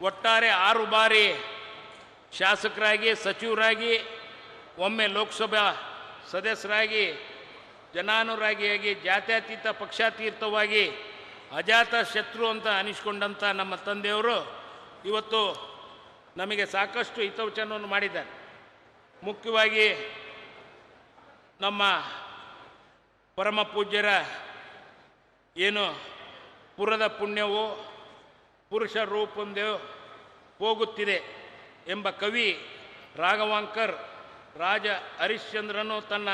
ಒಟ್ಟಾರೆ ಆರು ಬಾರಿ ಶಾಸಕರಾಗಿ, ಸಚಿವರಾಗಿ, ಒಮ್ಮೆ ಲೋಕಸಭಾ ಸದಸ್ಯರಾಗಿ, ಜನಾನುರಾಗಿಯಾಗಿ, ಜಾತ್ಯತೀತ ಪಕ್ಷಾತೀತವಾಗಿ ಅಜಾತ ಶತ್ರು ಅಂತ ಅನಿಸ್ಕೊಂಡಂಥ ನಮ್ಮ ತಂದೆಯವರು ಇವತ್ತು ನಮಗೆ ಸಾಕಷ್ಟು ಹಿತವಚನವನ್ನು ಮಾಡಿದ್ದಾರೆ. ಮುಖ್ಯವಾಗಿ ನಮ್ಮ ಪರಮ ಪೂಜ್ಯರ ಏನು ಪುರದ ಪುಣ್ಯವು ಪುರುಷ ರೂಪೊಂದೇ ಹೋಗುತ್ತಿದೆ ಎಂಬ ಕವಿ ರಾಘವಾಂಕರ್ ರಾಜ ಹರಿಶ್ಚಂದ್ರನು ತನ್ನ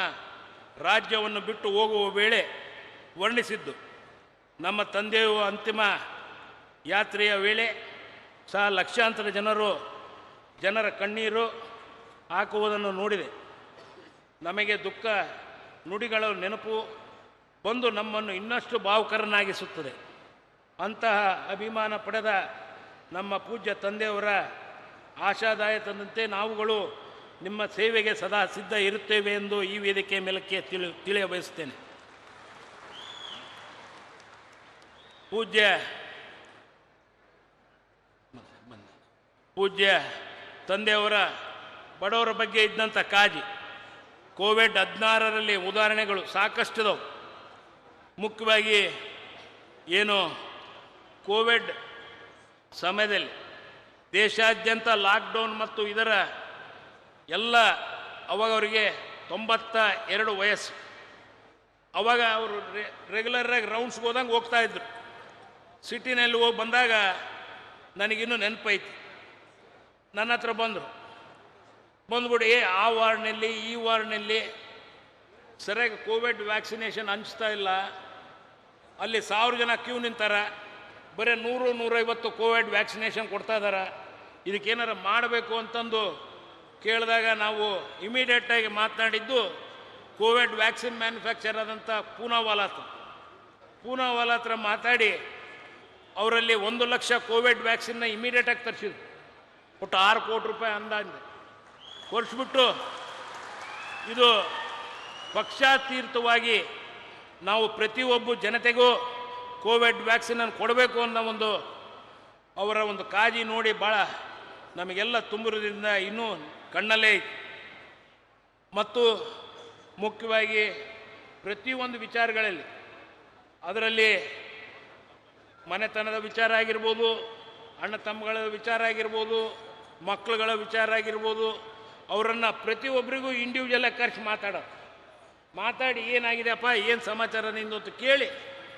ರಾಜ್ಯವನ್ನು ಬಿಟ್ಟು ಹೋಗುವ ವೇಳೆ ವರ್ಣಿಸಿದ್ದು. ನಮ್ಮ ತಂದೆಯು ಅಂತಿಮ ಯಾತ್ರೆಯ ವೇಳೆ ಸಹ ಲಕ್ಷಾಂತರ ಜನರು ಜನರ ಕಣ್ಣೀರು ಹಾಕುವುದನ್ನು ನೋಡಿದೆ. ನಮಗೆ ದುಃಖ, ನುಡಿಗಳ ನೆನಪು ಬಂದು ನಮ್ಮನ್ನು ಇನ್ನಷ್ಟು ಭಾವುಕರನ್ನಾಗಿಸುತ್ತದೆ. ಅಂತಹ ಅಭಿಮಾನ ಪಡೆದ ನಮ್ಮ ಪೂಜ್ಯ ತಂದೆಯವರ ಆಶಾದಾಯಕದಂತೆ ನಾವುಗಳು ನಿಮ್ಮ ಸೇವೆಗೆ ಸದಾ ಸಿದ್ಧ ಇರುತ್ತೇವೆ ಎಂದು ಈ ವೇದಿಕೆ ಮೇಲಕ್ಕೆ ತಿಳಿ, ತಿಳಿಯ ಬಯಸುತ್ತೇನೆ. ಪೂಜ್ಯ. ಪೂಜ್ಯ, ತಂದೆಯವರ, ಬಡವರ ಬಗ್ಗೆ ಇದ್ದಂಥ ಕಾಜಿ. ಕೋವಿಡ್ ಹದಿನಾರರಲ್ಲಿ ಉದಾಹರಣೆಗಳು ಸಾಕಷ್ಟಿದವು. ಮುಖ್ಯವಾಗಿ ಏನು, ಕೋವಿಡ್ ಸಮಯದಲ್ಲಿ ದೇಶಾದ್ಯಂತ ಲಾಕ್ಡೌನ್ ಮತ್ತು ಇದರ ಎಲ್ಲ ಅವಾಗ ಅವರಿಗೆ ತೊಂಬತ್ತ ಎರಡು ವಯಸ್ಸು. ಅವಾಗ ಅವರು ರೆಗ್ಯುಲರಾಗಿ ರೌಂಡ್ಸ್ಗೆ ಹೋದಂಗೆ ಹೋಗ್ತಾ ಇದ್ರು. ಸಿಟಿನಲ್ಲಿ ಹೋಗಿ ಬಂದಾಗ ನನಗಿನ್ನೂ ನೆನಪೈತಿ. ನನ್ನ ಹತ್ರ ಬಂದರು. ಬಂದ್ಬಿಡಿ ಆ ವಾರ್ಡ್ನಲ್ಲಿ, ಈ ವಾರ್ಡ್ನಲ್ಲಿ ಸರಿಯಾಗಿ ಕೋವಿಡ್ ವ್ಯಾಕ್ಸಿನೇಷನ್ ಹಂಚ್ತಾ ಇಲ್ಲ. ಅಲ್ಲಿ ಸಾವಿರ ಜನ ಕ್ಯೂ ನಿಂತಾರೆ. ಬರೀ ನೂರು, ನೂರೈವತ್ತು ಕೋವಿಡ್ ವ್ಯಾಕ್ಸಿನೇಷನ್ ಕೊಡ್ತಾ ಇದ್ದಾರೆ ಇದಕ್ಕೇನಾರು ಮಾಡಬೇಕು ಅಂತಂದು ಕೇಳಿದಾಗ ನಾವು ಇಮಿಡಿಯೇಟಾಗಿ ಮಾತನಾಡಿದ್ದು, ಕೋವಿಡ್ ವ್ಯಾಕ್ಸಿನ್ ಮ್ಯಾನುಫ್ಯಾಕ್ಚರ್ ಆದಂಥ ಪೂನಾವಾಲಾ ಹತ್ರ ಪೂನಾವಾಲಾ ಹತ್ರ ಮಾತಾಡಿ ಅವರಲ್ಲಿ ಒಂದು ಲಕ್ಷ ಕೋವಿಡ್ ವ್ಯಾಕ್ಸಿನ್ನ ಇಮಿಡಿಯೇಟಾಗಿ ತರಿಸಿದ್ರು. ಒಟ್ಟು ಆರು ಕೋಟಿ ರೂಪಾಯಿ ಅಂದಾಜು. ಕೊಡಿಸ್ಬಿಟ್ಟು ಇದು ಪಕ್ಷಾತೀರ್ಥವಾಗಿ ನಾವು ಪ್ರತಿಯೊಬ್ಬ ಜನತೆಗೂ ಕೋವಿಡ್ ವ್ಯಾಕ್ಸಿನನ್ನು ಕೊಡಬೇಕು ಅನ್ನೋ ಒಂದು ಅವರ ಒಂದು ಕಾಜಿ ನೋಡಿ ಭಾಳ ನಮಗೆಲ್ಲ ತುಂಬಿರೋದ್ರಿಂದ ಇನ್ನೂ ಕಣ್ಣಲ್ಲೇ ಮತ್ತು ಮುಖ್ಯವಾಗಿ ಪ್ರತಿಯೊಂದು ವಿಚಾರಗಳಲ್ಲಿ ಅದರಲ್ಲಿ ಮನೆತನದ ವಿಚಾರ ಆಗಿರ್ಬೋದು, ಅಣ್ಣ ತಮ್ಮಗಳ ವಿಚಾರ ಆಗಿರ್ಬೋದು, ಮಕ್ಕಳುಗಳ ವಿಚಾರ ಆಗಿರ್ಬೋದು, ಅವರನ್ನು ಪ್ರತಿಯೊಬ್ಬರಿಗೂ ಇಂಡಿವಿಜುವಲ್ ಕರೆಸಿ ಮಾತಾಡೋದು ಮಾತಾಡಿ ಏನಾಗಿದೆಯಪ್ಪ, ಏನು ಸಮಾಚಾರ ನಿಂದು ಅಂತ ಕೇಳಿ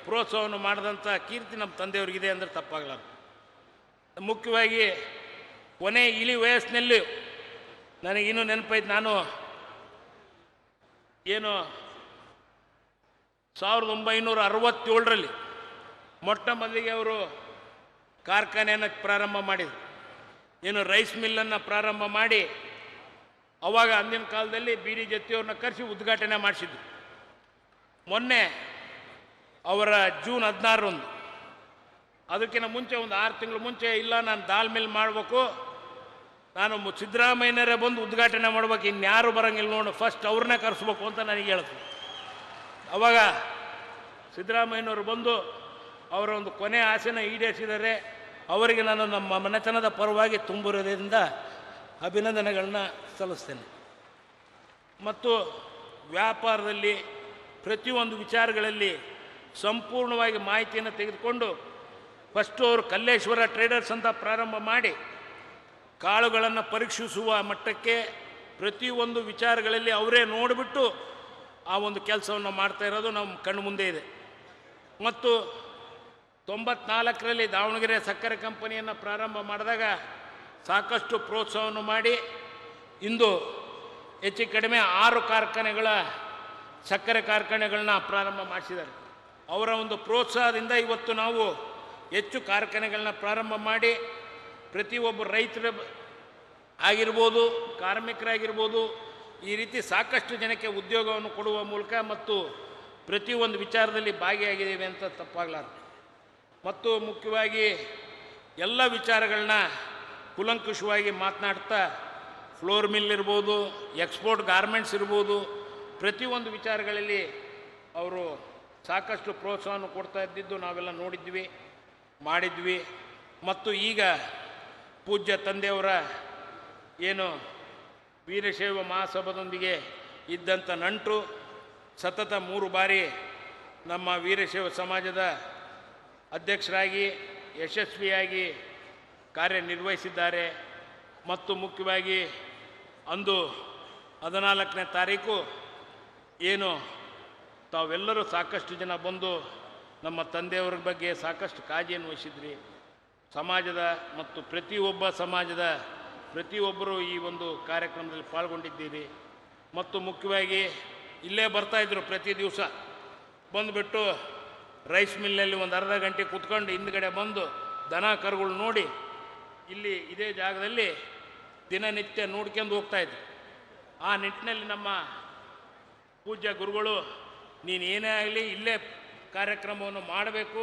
ಪ್ರೋತ್ಸಾಹವನ್ನು ಮಾಡಿದಂಥ ಕೀರ್ತಿ ನಮ್ಮ ತಂದೆಯವ್ರಿಗಿದೆ ಅಂದರೆ ತಪ್ಪಾಗಲಾರ ಮುಖ್ಯವಾಗಿ ಕೊನೆ ಇಳಿ ವಯಸ್ಸಿನಲ್ಲಿ ನನಗಿನ್ನೂ ನೆನಪಾಯ್ತು ನಾನು ಏನು ಸಾವಿರದ ಒಂಬೈನೂರ ಅರವತ್ತೇಳರಲ್ಲಿ ಮೊಟ್ಟ ಮೊದಲಿಗೆ ಅವರು ಕಾರ್ಖಾನೆಯನ್ನು ಪ್ರಾರಂಭ ಮಾಡಿದರು. ಏನು ರೈಸ್ ಮಿಲ್ಲನ್ನು ಪ್ರಾರಂಭ ಮಾಡಿ ಅವಾಗ ಅಂದಿನ ಕಾಲದಲ್ಲಿ ಬಿ ಡಿ ಜತಿಯವ್ರನ್ನ ಕರೆಸಿ ಉದ್ಘಾಟನೆ ಮಾಡಿಸಿದ್ರು. ಮೊನ್ನೆ ಅವರ ಜೂನ್ ಹದಿನಾರರಂದು. ಅದಕ್ಕಿಂತ ಮುಂಚೆ ಒಂದು ಆರು ತಿಂಗಳು ಮುಂಚೆ ಇಲ್ಲ, ನಾನು ದಾಲ್ ಮಿಲ್ ಮಾಡಬೇಕು, ನಾನು ಸಿದ್ದರಾಮಯ್ಯನರೇ ಬಂದು ಉದ್ಘಾಟನೆ ಮಾಡ್ಬೇಕು, ಇನ್ಯಾರು ಬರಂಗಿಲ್ಲ ನೋಡು ಫಸ್ಟ್ ಅವ್ರನ್ನೇ ಕರೆಸ್ಬೇಕು ಅಂತ ನನಗೆ ಹೇಳ್ತೀನಿ ಅವಾಗ ಸಿದ್ದರಾಮಯ್ಯನವರು ಬಂದು ಅವರ ಒಂದು ಕೊನೆ ಆಸೆನ ಈಡೇರಿಸಿದರೆ ಅವರಿಗೆ ನಾನು ನಮ್ಮ ಮನೆತನದ ಪರವಾಗಿ ತುಂಬಿರೋದ್ರಿಂದ ಅಭಿನಂದನೆಗಳನ್ನ ಸಲ್ಲಿಸ್ತೇನೆ. ಮತ್ತು ವ್ಯಾಪಾರದಲ್ಲಿ ಪ್ರತಿಯೊಂದು ವಿಚಾರಗಳಲ್ಲಿ ಸಂಪೂರ್ಣವಾಗಿ ಮಾಹಿತಿಯನ್ನು ತೆಗೆದುಕೊಂಡು ಫಸ್ಟು ಅವರು ಕಲ್ಲೇಶ್ವರ ಟ್ರೇಡರ್ಸ್ ಅಂತ ಪ್ರಾರಂಭ ಮಾಡಿ ಕಾಳುಗಳನ್ನು ಪರೀಕ್ಷಿಸುವ ಮಟ್ಟಕ್ಕೆ ಪ್ರತಿಯೊಂದು ವಿಚಾರಗಳಲ್ಲಿ ಅವರೇ ನೋಡಿಬಿಟ್ಟು ಆ ಒಂದು ಕೆಲಸವನ್ನು ಮಾಡ್ತಾ ಇರೋದು ನಮ್ಮ ಕಣ್ಣು ಮುಂದೆ ಇದೆ. ಮತ್ತು ತೊಂಬತ್ನಾಲ್ಕರಲ್ಲಿ ದಾವಣಗೆರೆ ಸಕ್ಕರೆ ಕಂಪನಿಯನ್ನು ಪ್ರಾರಂಭ ಮಾಡಿದಾಗ ಸಾಕಷ್ಟು ಪ್ರೋತ್ಸಾಹವನ್ನು ಮಾಡಿ ಇಂದು ಹೆಚ್ಚು ಕಡಿಮೆ ಆರು ಕಾರ್ಖಾನೆಗಳ ಸಕ್ಕರೆ ಕಾರ್ಖಾನೆಗಳನ್ನ ಪ್ರಾರಂಭ ಮಾಡಿಸಿದ್ದಾರೆ. ಅವರ ಒಂದು ಪ್ರೋತ್ಸಾಹದಿಂದ ಇವತ್ತು ನಾವು ಹೆಚ್ಚು ಕಾರ್ಖಾನೆಗಳನ್ನ ಪ್ರಾರಂಭ ಮಾಡಿ ಪ್ರತಿಯೊಬ್ಬ ರೈತರ ಆಗಿರ್ಬೋದು, ಕಾರ್ಮಿಕರಾಗಿರ್ಬೋದು, ಈ ರೀತಿ ಸಾಕಷ್ಟು ಜನಕ್ಕೆ ಉದ್ಯೋಗವನ್ನು ಕೊಡುವ ಮೂಲಕ ಮತ್ತು ಪ್ರತಿಯೊಂದು ವಿಚಾರದಲ್ಲಿ ಭಾಗಿಯಾಗಿದ್ದೇವೆ ಅಂತ ತಪ್ಪಾಗಲಾರ್ದು. ಮತ್ತು ಮುಖ್ಯವಾಗಿ ಎಲ್ಲ ವಿಚಾರಗಳನ್ನ ಕುಲಂಕುಷವಾಗಿ ಮಾತನಾಡ್ತಾ ಫ್ಲೋರ್ ಮಿಲ್ ಇರ್ಬೋದು, ಎಕ್ಸ್ಪೋರ್ಟ್ ಗಾರ್ಮೆಂಟ್ಸ್ ಇರ್ಬೋದು, ಪ್ರತಿಯೊಂದು ವಿಚಾರಗಳಲ್ಲಿ ಅವರು ಸಾಕಷ್ಟು ಪ್ರೋತ್ಸಾಹವನ್ನು ಕೊಡ್ತಾ ಇದ್ದಿದ್ದು ನಾವೆಲ್ಲ ನೋಡಿದ್ವಿ, ಮಾಡಿದ್ವಿ. ಮತ್ತು ಈಗ ಪೂಜ್ಯ ತಂದೆಯವರ ಏನು ವೀರಶೈವ ಮಹಾಸಭಾದೊಂದಿಗೆ ಇದ್ದಂಥ ನಂಟು ಸತತ ಮೂರು ಬಾರಿ ನಮ್ಮ ವೀರಶೈವ ಸಮಾಜದ ಅಧ್ಯಕ್ಷರಾಗಿ, ಯಶಸ್ವಿಯಾಗಿ ಕಾರ್ಯನಿರ್ವಹಿಸಿದ್ದಾರೆ. ಮತ್ತು ಮುಖ್ಯವಾಗಿ ಅಂದು ಹದಿನಾಲ್ಕನೇ ತಾರೀಕು ಏನು, ತಾವೆಲ್ಲರೂ ಸಾಕಷ್ಟು ಜನ ಬಂದು ನಮ್ಮ ತಂದೆಯವರ ಬಗ್ಗೆ ಸಾಕಷ್ಟು ಕಾಳಜಿಯನ್ನು ವಹಿಸಿದ್ರಿ ಸಮಾಜದ ಮತ್ತು ಪ್ರತಿಯೊಬ್ಬ ಸಮಾಜದ ಪ್ರತಿಯೊಬ್ಬರು ಈ ಒಂದು ಕಾರ್ಯಕ್ರಮದಲ್ಲಿ ಪಾಲ್ಗೊಂಡಿದ್ದೀರಿ. ಮತ್ತು ಮುಖ್ಯವಾಗಿ ಇಲ್ಲೇ ಬರ್ತಾಯಿದ್ರು ಪ್ರತಿ ದಿವಸ. ಬಂದುಬಿಟ್ಟು ರೈಸ್ ಮಿಲ್ನಲ್ಲಿ ಒಂದು ಅರ್ಧ ಗಂಟೆ ಕೂತ್ಕೊಂಡು ಹಿಂದ್ಗಡೆ ಬಂದು ದನ ಕರುಗಳು ನೋಡಿ ಇಲ್ಲಿ ಇದೇ ಜಾಗದಲ್ಲಿ ದಿನನಿತ್ಯ ನೋಡ್ಕೊಂಡು ಹೋಗ್ತಾಯಿದ್ರು ಆ ನಿಟ್ಟಿನಲ್ಲಿ ನಮ್ಮ ಪೂಜ್ಯ ಗುರುಗಳು, ನೀನು ಏನೇ ಆಗಲಿ ಇಲ್ಲೇ ಕಾರ್ಯಕ್ರಮವನ್ನು ಮಾಡಬೇಕು.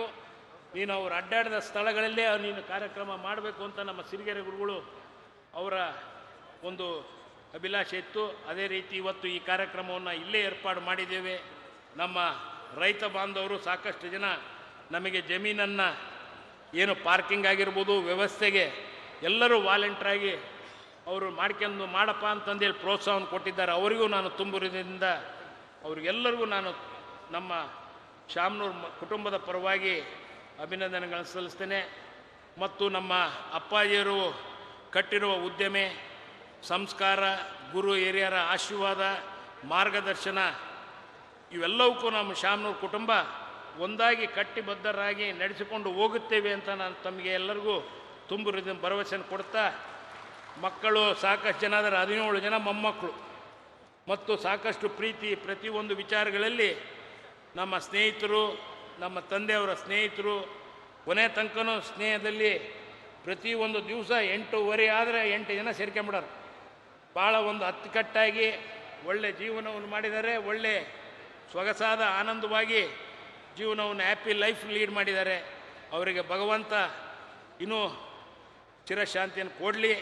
ನೀನು ಅವ್ರು ಅಡ್ಡಾಡಿದ ಸ್ಥಳಗಳಲ್ಲೇ ನೀನು ಕಾರ್ಯಕ್ರಮ ಮಾಡಬೇಕು ಅಂತ ನಮ್ಮ ಸಿರಿಗೆರೆ ಗುರುಗಳು ಅವರ ಒಂದು ಅಭಿಲಾಷೆ ಇತ್ತು. ಅದೇ ರೀತಿ ಇವತ್ತು ಈ ಕಾರ್ಯಕ್ರಮವನ್ನು ಇಲ್ಲೇ ಏರ್ಪಾಡು ಮಾಡಿದ್ದೇವೆ. ನಮ್ಮ ರೈತ ಬಾಂಧವರು ಸಾಕಷ್ಟು ಜನ ನಮಗೆ ಜಮೀನನ್ನು, ಏನು ಪಾರ್ಕಿಂಗ್ ಆಗಿರ್ಬೋದು, ವ್ಯವಸ್ಥೆಗೆ ಎಲ್ಲರೂ ವಾಲಂಟ್ರಾಗಿ ಅವರು ಮಾಡ್ಕೊಂಡು ಮಾಡಪ್ಪ ಅಂತಂದೇಳಿ ಪ್ರೋತ್ಸಾಹವನ್ನು ಕೊಟ್ಟಿದ್ದಾರೆ. ಅವರಿಗೂ ನಾನು ತುಂಬುವುದರಿಂದ ಅವ್ರಿಗೆಲ್ಲರಿಗೂ ನಾನು ನಮ್ಮ ಶಾಮ್ನೂರ್ ಕುಟುಂಬದ ಪರವಾಗಿ ಅಭಿನಂದನೆಗಳನ್ನು ಸಲ್ಲಿಸ್ತೇನೆ. ಮತ್ತು ನಮ್ಮ ಅಪ್ಪಾಜಿಯರು ಕಟ್ಟಿರುವ ಉದ್ಯಮೆ, ಸಂಸ್ಕಾರ, ಗುರು ಹಿರಿಯರ ಆಶೀರ್ವಾದ, ಮಾರ್ಗದರ್ಶನ ಇವೆಲ್ಲವಕ್ಕೂ ನಮ್ಮ ಶಾಮ್ನೂರ್ ಕುಟುಂಬ ಒಂದಾಗಿ ಕಟ್ಟಿಬದ್ಧರಾಗಿ ನಡೆಸಿಕೊಂಡು ಹೋಗುತ್ತೇವೆ ಅಂತ ನಾನು ತಮಗೆ ಎಲ್ಲರಿಗೂ ತುಂಬು ಭರವಸೆಯನ್ನು ಕೊಡ್ತಾ, ಮಕ್ಕಳು ಸಾಕಷ್ಟು ಜನ ಆದರೆ ಹದಿನೇಳು ಜನ ಮೊಮ್ಮಕ್ಕಳು. ಮತ್ತು ಸಾಕಷ್ಟು ಪ್ರೀತಿ ಪ್ರತಿಯೊಂದು ವಿಚಾರಗಳಲ್ಲಿ ನಮ್ಮ ಸ್ನೇಹಿತರು, ನಮ್ಮ ತಂದೆಯವರ ಸ್ನೇಹಿತರು, ಕೊನೆ ತನಕನೂ ಸ್ನೇಹದಲ್ಲಿ ಪ್ರತಿಯೊಂದು ದಿವಸ ಎಂಟೂವರೆ ಆದರೆ ಎಂಟು ಜನ ಸೇರ್ಕೊಂಬಿಡೋರು. ಭಾಳ ಒಂದು ಅಚ್ಚುಕಟ್ಟಾಗಿ ಒಳ್ಳೆ ಜೀವನವನ್ನು ಮಾಡಿದ್ದಾರೆ, ಒಳ್ಳೆ ಸೊಗಸಾದ ಆನಂದವಾಗಿ ಜೀವನವನ್ನು ಹ್ಯಾಪಿ ಲೈಫ್ ಲೀಡ್ ಮಾಡಿದ್ದಾರೆ. ಅವರಿಗೆ ಭಗವಂತ ಇನ್ನೂ ಚಿರಶಾಂತಿಯನ್ನು ಕೊಡಲಿ.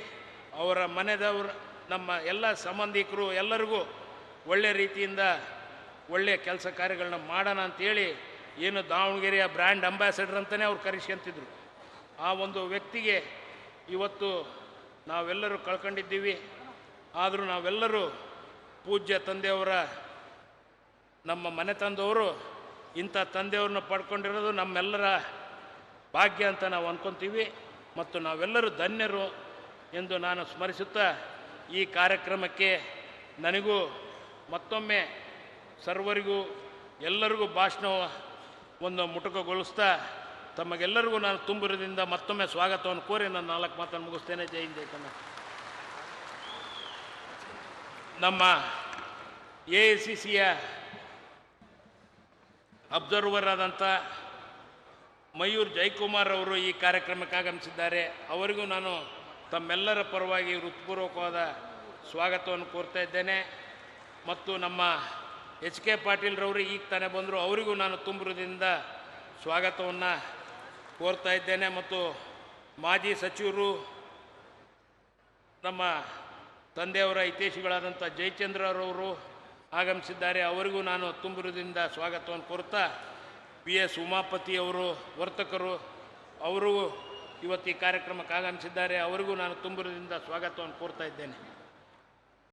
ಅವರ ಮನೆದವರು, ನಮ್ಮ ಎಲ್ಲ ಸಂಬಂಧಿಕರು ಎಲ್ಲರಿಗೂ ಒಳ್ಳೆ ರೀತಿಯಿಂದ ಒಳ್ಳೆಯ ಕೆಲಸ ಕಾರ್ಯಗಳನ್ನ ಮಾಡೋಣ ಅಂತೇಳಿ ಏನು ದಾವಣಗೆರೆಯ ಬ್ರ್ಯಾಂಡ್ ಅಂಬಾಸಡರ್ ಅಂತಲೇ ಅವ್ರು ಕರೆಸ್ಕೊಂತಿದ್ರು ಆ ಒಂದು ವ್ಯಕ್ತಿಗೆ ಇವತ್ತು ನಾವೆಲ್ಲರೂ ಕಳ್ಕೊಂಡಿದ್ದೀವಿ. ಆದರೂ ನಾವೆಲ್ಲರೂ ಪೂಜ್ಯ ತಂದೆಯವರ ನಮ್ಮ ಮನೆ ತಂದವರು ಇಂಥ ತಂದೆಯವ್ರನ್ನ ಪಡ್ಕೊಂಡಿರೋದು ನಮ್ಮೆಲ್ಲರ ಭಾಗ್ಯ ಅಂತ ನಾವು ಅಂದ್ಕೊತೀವಿ ಮತ್ತು ನಾವೆಲ್ಲರೂ ಧನ್ಯರು ಎಂದು ನಾನು ಸ್ಮರಿಸುತ್ತಾ ಈ ಕಾರ್ಯಕ್ರಮಕ್ಕೆ ನನಗೂ ಮತ್ತೊಮ್ಮೆ ಸರ್ವರಿಗೂ ಎಲ್ಲರಿಗೂ ಭಾಷಣ ಒಂದು ಮುಟುಕಗೊಳಿಸ್ತಾ ತಮಗೆಲ್ಲರಿಗೂ ನಾನು ತುಂಬುರದಿಂದ ಮತ್ತೊಮ್ಮೆ ಸ್ವಾಗತವನ್ನು ಕೋರಿ ನಾನು ನಾಲ್ಕು ಮಾತನ್ನು ಮುಗಿಸ್ತೇನೆ. ಜೈ ಹಿಂದ್, ಜೈ ನಮ್ಮ ಎ ಸಿ ಸಿಯ ಅಬ್ಸರ್ವರ್ ಆದಂಥ ಮಯೂರ್ ಜಯಕುಮಾರ್ ಅವರು ಈ ಕಾರ್ಯಕ್ರಮಕ್ಕೆ ಆಗಮಿಸಿದ್ದಾರೆ. ಅವರಿಗೂ ನಾನು ತಮ್ಮೆಲ್ಲರ ಪರವಾಗಿ ಹೃತ್ಪೂರ್ವಕವಾದ ಸ್ವಾಗತವನ್ನು ಕೋರ್ತಾ ಇದ್ದೇನೆ. ಮತ್ತು ನಮ್ಮ ಎಚ್ ಕೆ ಪಾಟೀಲ್ರವರು ಈಗ ತಾನೇ ಬಂದರು ಅವರಿಗೂ ನಾನು ತುಂಬುದಿಂದ ಸ್ವಾಗತವನ್ನು ಕೋರ್ತಾ ಇದ್ದೇನೆ. ಮತ್ತು ಮಾಜಿ ಸಚಿವರು, ನಮ್ಮ ತಂದೆಯವರ ಹಿತೇಶಿಗಳಾದಂಥ ಜಯಚಂದ್ರರವರು ಆಗಮಿಸಿದ್ದಾರೆ. ಅವರಿಗೂ ನಾನು ತುಂಬುರದಿಂದ ಸ್ವಾಗತವನ್ನು ಕೋರುತ್ತಾ, ಪಿ. ಎಸ್. ಉಮಾಪತಿ ಅವರು, ವರ್ತಕರು, ಅವರು ಇವತ್ತು ಈ ಕಾರ್ಯಕ್ರಮಕ್ಕೆ ಆಗಮಿಸಿದ್ದಾರೆ. ಅವರಿಗೂ ನಾನು ತುಂಬುರದಿಂದ ಸ್ವಾಗತವನ್ನು ಕೋರ್ತಾ ಇದ್ದೇನೆ.